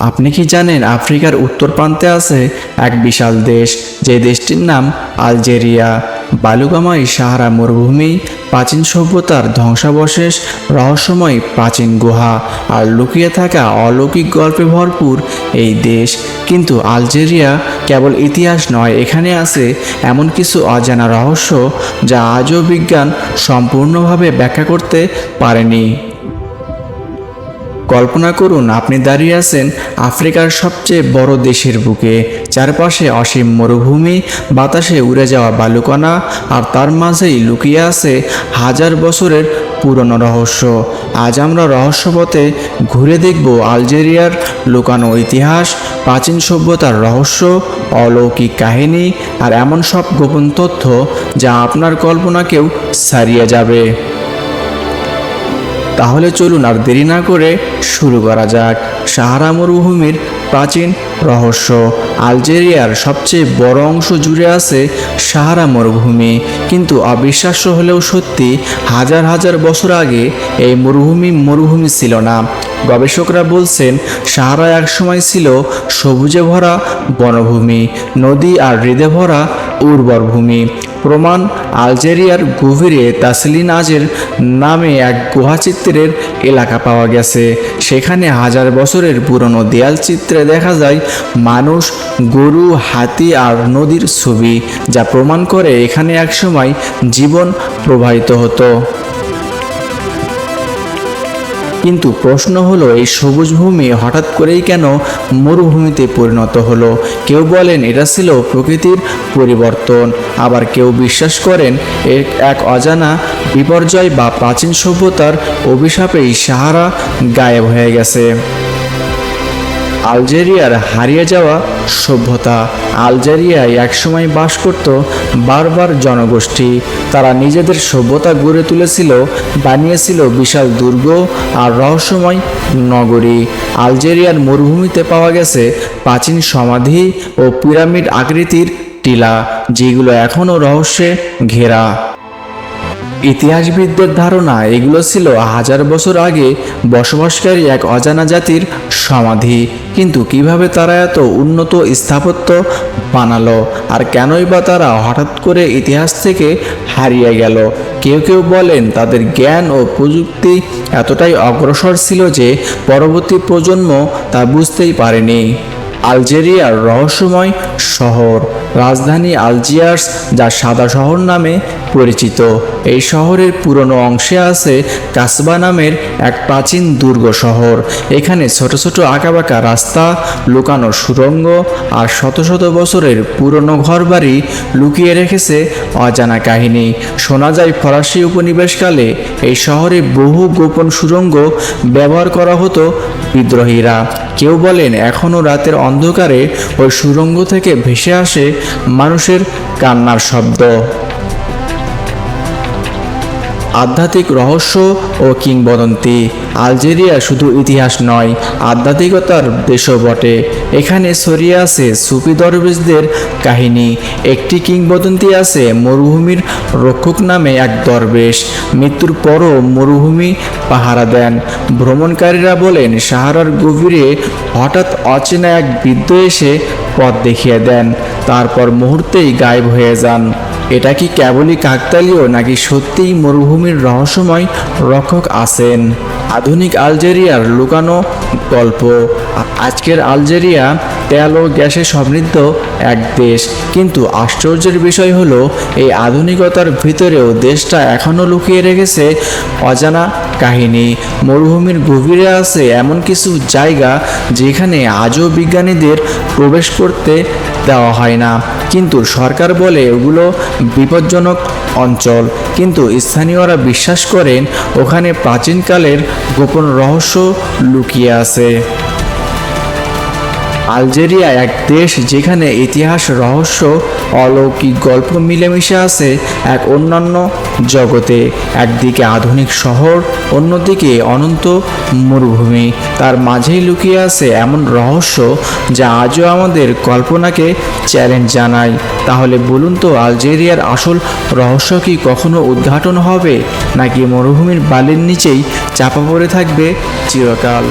আপনি কি জানেন আফ্রিকার উত্তর প্রান্তে আছে এক বিশাল দেশ? যে দেশটির নাম আলজেরিয়া। বালুকাময় সাহারা মরুভূমি, প্রাচীন সভ্যতার ধ্বংসাবশেষ, রহস্যময় প্রাচীন গুহা আর লুকিয়ে থাকা অলৌকিক গল্পে ভরপুর এই দেশ। কিন্তু আলজেরিয়া কেবল ইতিহাস নয়, এখানে আছে এমন কিছু অজানা রহস্য যা আজও বিজ্ঞান সম্পূর্ণভাবে ব্যাখ্যা করতে পারেনি। কল্পনা করুন আপনি দাঁড়িয়ে আছেন আফ্রিকার সবচেয়ে বড় দেশের বুকে। চারপাশে অসীম মরুভূমি, বাতাসে উড়ে যাওয়া বালুকণা, আর তার মাঝেই লুকিয়ে আছে হাজার বছরের পুরনো রহস্য। আজ আমরা রহস্যপথে ঘুরে দেখব আলজেরিয়ার লুকানো ইতিহাস, প্রাচীন সভ্যতার রহস্য, অলৌকিক কাহিনী, আর এমন সব গোপন তথ্য যা আপনার কল্পনাকেও ছাড়িয়ে যাবে। তাহলে চলুন আর দেরি না করে শুরু করা যাক। সাহারা মরুভূমির প্রাচীন রহস্য। আলজেরিয়ার সবচেয়ে বড় অংশ জুড়ে আছে সাহারা মরুভূমি। কিন্তু অবিশ্বাস্য হলেও সত্যি হাজার হাজার বছর আগে এই মরুভূমি মরুভূমি ছিল না। গবেষকরা বলছেন সাহারা একসময় ছিল সবুজে ভরা বনভূমি, নদী আর হৃদে ভরা উর্বর ভূমি। প্রমাণ আলজেরিয়ার গভীরে তাসলিন আজের নামে এক গুহাচিত্রের এলাকা পাওয়া গেছে। সেখানে হাজার বছরের পুরনো দেয়াল চিত্রে দেখা যায় মানুষ, গরু, হাতি আর নদীর ছবি, যা প্রমাণ করে এখানে একসময় জীবন প্রবাহিত হতো। কিন্তু প্রশ্ন হলো, এই সবুজ ভূমি হঠাৎ করেই কেন মরুভূমিতে পরিণত হলো? কেউ বলেন এটা ছিল প্রকৃতির পরিবর্তন, আবার কেউ বিশ্বাস করেন এক অজানা বিপর্যয় বা প্রাচীন সভ্যতার অভিশাপেই সাহারা গায়েব হয়ে গেছে। আলজেরিয়ার হারিয়ে যাওয়া সভ্যতা। আলজেরিয়ায় একসময় বাস করত বারবার জনগোষ্ঠী। তারা নিজেদের সভ্যতা গড়ে তুলেছিল, বানিয়েছিল বিশাল দুর্গ আর রহস্যময় নগরী। আলজেরিয়ার মরুভূমিতে পাওয়া গেছে প্রাচীন সমাধি ও পিরামিড আকৃতির টিলা, যেগুলো এখনও রহস্যে ঘেরা। ইতিহাসবিদদের ধারণা এগুলো ছিল হাজার বছর আগে বসবাসকারী এক অজানা জাতির সমাধি। কিন্তু কীভাবে তারা এত উন্নত স্থাপত্য বানালো আর কেনই বা তারা হঠাৎ করে ইতিহাস থেকে হারিয়ে গেল? কেউ কেউ বলেন তাদের জ্ঞান ও প্রযুক্তি এতটাই অগ্রসর ছিল যে পরবর্তী প্রজন্ম তা বুঝতেই পারেনি। আলজেরিয়ার রহস্যময় শহর, রাজধানী আলজিয়ার্স, যা সাদা শহর নামে পরিচিত এই শহরের পুরনো অংশে আছে কাসবা নামের এক প্রাচীন দুর্গ শহর। এখানে ছোট ছোট আঁকাবাঁকা রাস্তা, লুকানো সুরঙ্গ আর শত শত বছরের পুরনো ঘরবাড়ি লুকিয়ে রেখেছে অজানা কাহিনী। শোনা যায় ফরাসি উপনিবেশকালে এই শহরে বহু গোপন সুরঙ্গ ব্যবহার করা হতো বিদ্রোহীরা। কেউ বলেন এখনও রাতের অন্ধকারে ওই সুরঙ্গ থেকে ভেসে আসে মানুষের কান্নার শব্দ। আধ্যাত্মিক রহস্য ও কিংবদন্তি। আলজেরিয়া শুধু ইতিহাস নয়, আধ্যাত্মিকতার দেশও বটে। এখানে ছড়িয়ে আছে সুফি দরবেশদের কাহিনী, একটি কিংবদন্তি আছে মরুভূমির রক্ষক নামে এক দরবেশ। মৃত্যুর পরও মরুভূমি পাহারা দেন। ভ্রমণকারীরা বলেন, সাহারার গভীরে হঠাৎ অচেনা এক বৃদ্ধ এসে পথ দেখিয়ে দেন। তারপর মুহূর্তেই গায়েব হয়ে যান। এটা কি কেবলই কাকতালীয় নাকি সত্যিই মরুভূমির রহস্যময় রক্ষক আছেন? আধুনিক আলজেরিয়ার লুকানো গল্প। আজকের আলজেরিয়া তেল ও গ্যাসে সমৃদ্ধ এক দেশ। কিন্তু আশ্চর্যের বিষয় হলো, এই আধুনিকতার ভিতরেও দেশটা এখনও লুকিয়ে রেখেছে অজানা কাহিনী। মরুভূমির গভীরে আছে এমন কিছু জায়গা যেখানে আজও বিজ্ঞানীদের প্রবেশ করতে দেওয়া হয় না। কিন্তু সরকার বলে এগুলো বিপজ্জনক অঞ্চল। কিন্তু স্থানীয়রা বিশ্বাস করেন, ওখানে প্রাচীনকালের গোপন রহস্য লুকিয়ে আছে। আলজেরিয়া এক দেশ যেখানে ইতিহাস, রহস্য, অলৌকিক গল্প মিলেমিশে আছে এক অন্যান্য জগতে। একদিকে আধুনিক শহর অন্যদিকে অনন্ত মরুভূমি, তার মাঝেই লুকিয়ে আছে এমন রহস্য যা আজও আমাদের কল্পনাকে চ্যালেঞ্জ জানায়। তাহলে বলুন তো, আলজেরিয়ার আসল রহস্য কি কখনো উদ্ঘাটন হবে? নাকি মরুভূমির বালির নিচেই চাপা পড়ে থাকবে চিরকাল?